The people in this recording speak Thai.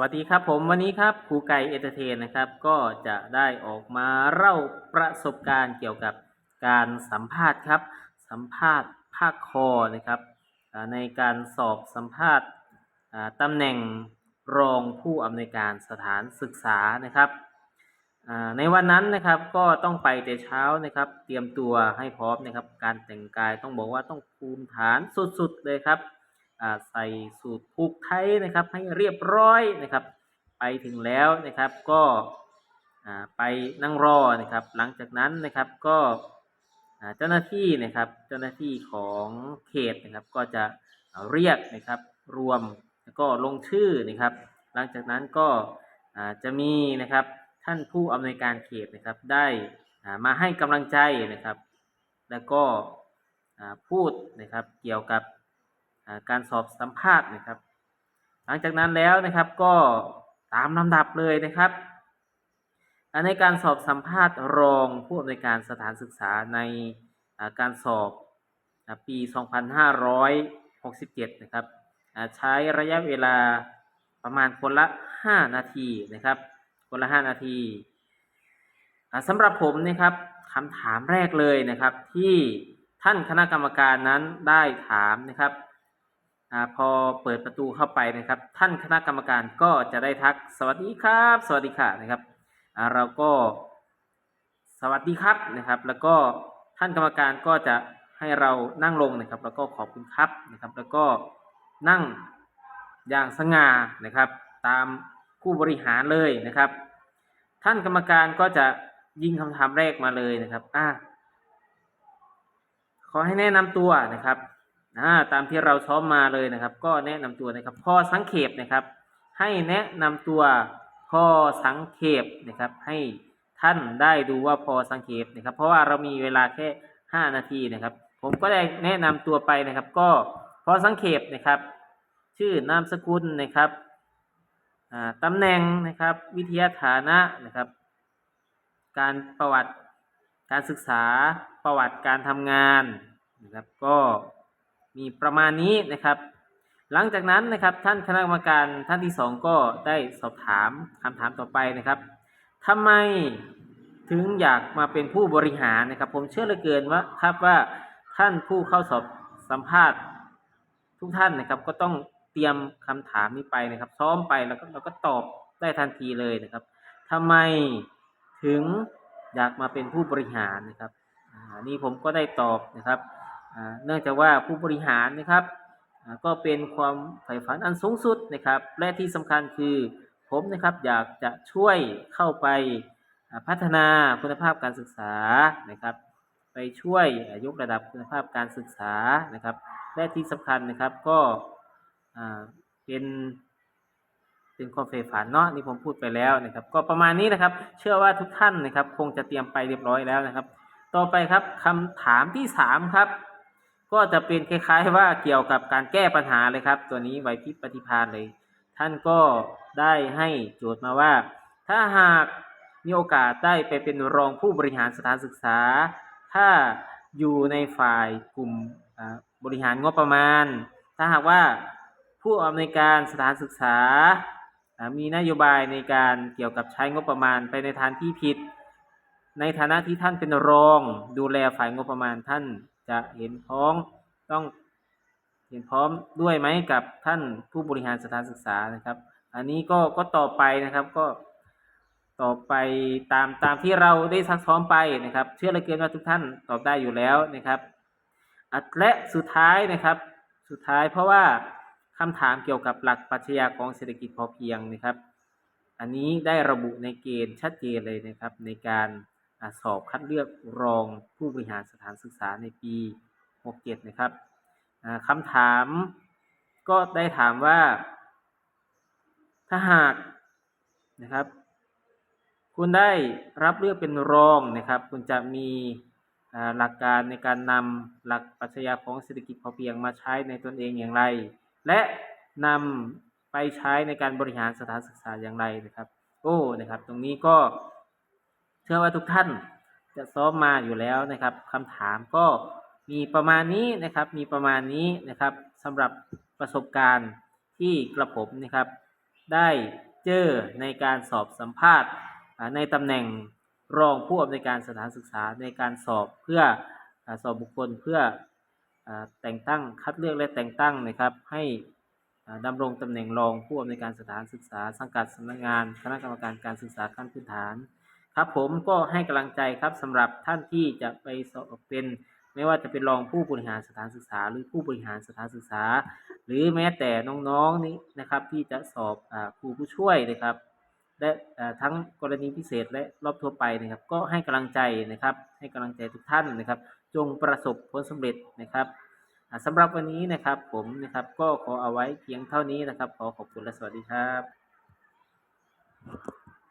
วัสดีครับผมวันนี้ครับครูไก่เอเตเทนนะครับก็จะได้ออกมาเล่าประสบการณ์เกี่ยวกับการสัมภาษณ์ครับ สัมภาษณ์ภาคคอนะครับในการสอบสัมภาษณ์ตำแหน่งรองผู้อำนวยการสถานศึกษานะครับในวันนั้นนะครับก็ต้องไปแต่เช้านะครับ เตรียมตัวให้พร้อมนะครับ การแต่งกายต้องบอกว่าต้องภูมิฐานสุดๆเลยครับ ใส่สูตรผูกไทยนะครับให้เรียบร้อยนะครับ ไปถึงแล้วนะครับก็ไปนั่งรอนะครับ หลังจากนั้นนะครับก็เจ้าหน้าที่นะครับเจ้าหน้าที่ของเขตนะครับก็จะเรียกนะครับรวมแล้วก็ลงชื่อนะครับ หลังจากนั้นก็จะมีนะครับท่านผู้อำนวยการเขตนะครับได้มาให้กำลังใจนะครับ แล้วก็พูดนะครับเกี่ยวกับ การสอบสัมภาษณ์นะครับ หลังจากนั้นแล้วนะครับก็ตามลำดับเลยนะครับในการสอบสัมภาษณ์รองผู้อำนวยการสถานศึกษาในการสอบอ่าปี 2567 นะครับใช้ระยะเวลาประมาณคนละ 5 นาทีนะครับ คนละ 5 นาทีสำหรับผมนะครับคำถามแรกเลยนะครับ ที่ท่านคณะกรรมการนั้นได้ถามนะครับ พอเปิดประตูเข้าไปนะครับ ท่านคณะกรรมการก็จะได้ทักสวัสดีครับ สวัสดีค่ะนะครับเราก็สวัสดีครับนะครับ แล้วก็ท่านกรรมการก็จะให้เรานั่งลงนะครับ แล้วก็ขอบคุณครับนะครับ แล้วก็นั่งอย่างสง่านะครับ ตามผู้บริหารเลยนะครับ ท่านกรรมการก็จะยิงคำถามแรกมาเลยนะครับอ่าขอให้แนะนำตัวนะครับ อ่าตามที่เราซ้อมมาเลยนะครับ ก็แนะนำตัวนะครับพอสังเขปนะครับ ให้แนะนำตัวพอสังเขปนะครับ ให้ท่านได้ดูว่าพอสังเขปนะครับ เพราะว่าเรามีเวลาแค่ห้านาทีนะครับ ผมก็ได้แนะนำตัวไปนะครับ ก็พอสังเขปนะครับ ชื่อนามสกุลนะครับอ่าตำแหน่งนะครับวิทยาฐานะนะครับ การประวัติการศึกษาประวัติการทำงานนะครับ ก็ มีประมาณนี้นะครับ หลังจากนั้นนะครับท่านคณะกรรมการท่านที่สองก็ได้สอบถามคำถามต่อไปนะครับทำไมถึงอยากมาเป็นผู้บริหารนะครับ ผมเชื่อเหลือเกินว่าครับว่าท่านผู้เข้าสอบสัมภาษณ์ทุกท่านนะครับ ก็ต้องเตรียมคำถามนี้ไปนะครับ ซ้อมไปแล้วก็เราก็ตอบได้ทันทีเลยนะครับทำไมถึงอยากมาเป็นผู้บริหารนะครับอ่านี่ผมก็ได้ตอบนะครับ เนื่องจากว่าผู้บริหารนะครับก็เป็นความใฝ่ฝันอันสูงสุดนะครับ และที่สำคัญคือผมนะครับอยากจะช่วยเข้าไปพัฒนาคุณภาพการศึกษานะครับ ไปช่วยยกระดับคุณภาพการศึกษานะครับ และที่สำคัญนะครับก็เป็นเป็นความใฝ่ฝันเนาะนี่ผมพูดไปแล้วนะครับ ก็ประมาณนี้นะครับ เชื่อว่าทุกท่านนะครับ คงจะเตรียมไปเรียบร้อยแล้วนะครับ ต่อไปครับคำถามที่สามครับ ก็จะเป็นคล้าย ๆ ว่าเกี่ยวกับการแก้ปัญหาเลยครับ ตัวนี้ไหวพริบปฏิภาณเลย ท่านก็ได้ให้โจทย์มาว่า ถ้าหากมีโอกาสได้ไปเป็นรองผู้บริหารสถานศึกษา ถ้าอยู่ในฝ่ายกลุ่มบริหารงบประมาณ ถ้าหากว่าผู้อำนวยการสถานศึกษา มีนโยบายในการเกี่ยวกับใช้งบประมาณไปในทางที่ผิด ในฐานะที่ท่านเป็นรองดูแลฝ่ายงบประมาณท่าน จะเห็นพ้องต้องเห็นพร้อมด้วยไหมกับท่านผู้บริหารสถานศึกษานะครับ อันนี้ก็ก็ต่อไปนะครับก็ต่อไปตามตามที่เราได้ซักซ้อมไปนะครับ เชื่อเลือเกินว่าทุกท่านตอบได้อยู่แล้วนะครับอัดและสุดท้ายนะครับ สุดท้ายเพราะว่าคำถามเกี่ยวกับหลักปรัชญาของเศรษฐกิจพอเพียงนะครับ อันนี้ได้ระบุในเกณฑ์ชัดเจนเลยนะครับในการ สอบคัดเลือกรองผู้บริหารสถานศึกษาในปี 67 นะครับคำถามก็ได้ถามว่า ถ้าหากนะครับ คุณได้รับเลือกเป็นรองนะครับ คุณจะมีหลักการในการนำหลักปรัชญาของเศรษฐกิจพอเพียงมาใช้ในตนเองอย่างไร และนำไปใช้ในการบริหารสถานศึกษาอย่างไรนะครับ โอ้นะครับ ตรงนี้ก็ เชื่อว่าทุกท่านจะซ้อมมาอยู่แล้วนะครับคำถามก็มีประมาณนี้นะครับ มีประมาณนี้นะครับสำหรับประสบการณ์ที่กระผมนะครับ ได้เจอในการสอบสัมภาษณ์ในตำแหน่งรองผู้อำนวยการสถานศึกษาในการสอบเพื่ออสอบบุคคลเพื่ออแต่งตั้งคัดเลือกและแต่งตั้งนะครับ ให้ดำรงตำแหน่งรองผู้อำนวยการสถานศึกษา สังกัดสำนักงาน คณะกรรมการการศึกษาขั้นพื้นฐาน ครับผมก็ให้กำลังใจครับสำหรับท่านที่จะไปสอบเป็น ไม่ว่าจะเป็นรองผู้บริหารสถานศึกษา หรือผู้บริหารสถานศึกษา หรือแม้แต่น้องๆนี้นะครับ ที่จะสอบอครูผู้ช่วยนะครับและทั้งกรณีพิเศษและรอบทั่วไปนะครับ ก็ให้กำลังใจนะครับ ให้กำลังใจทุกท่านนะครับ จงประสบผลสำเร็จนะครับอ่าสำหรับวันนี้นะครับผมนะครับก็ขอเอาไว้เพียงเท่านี้นะครับ ขอขอบคุณและสวัสดีครับ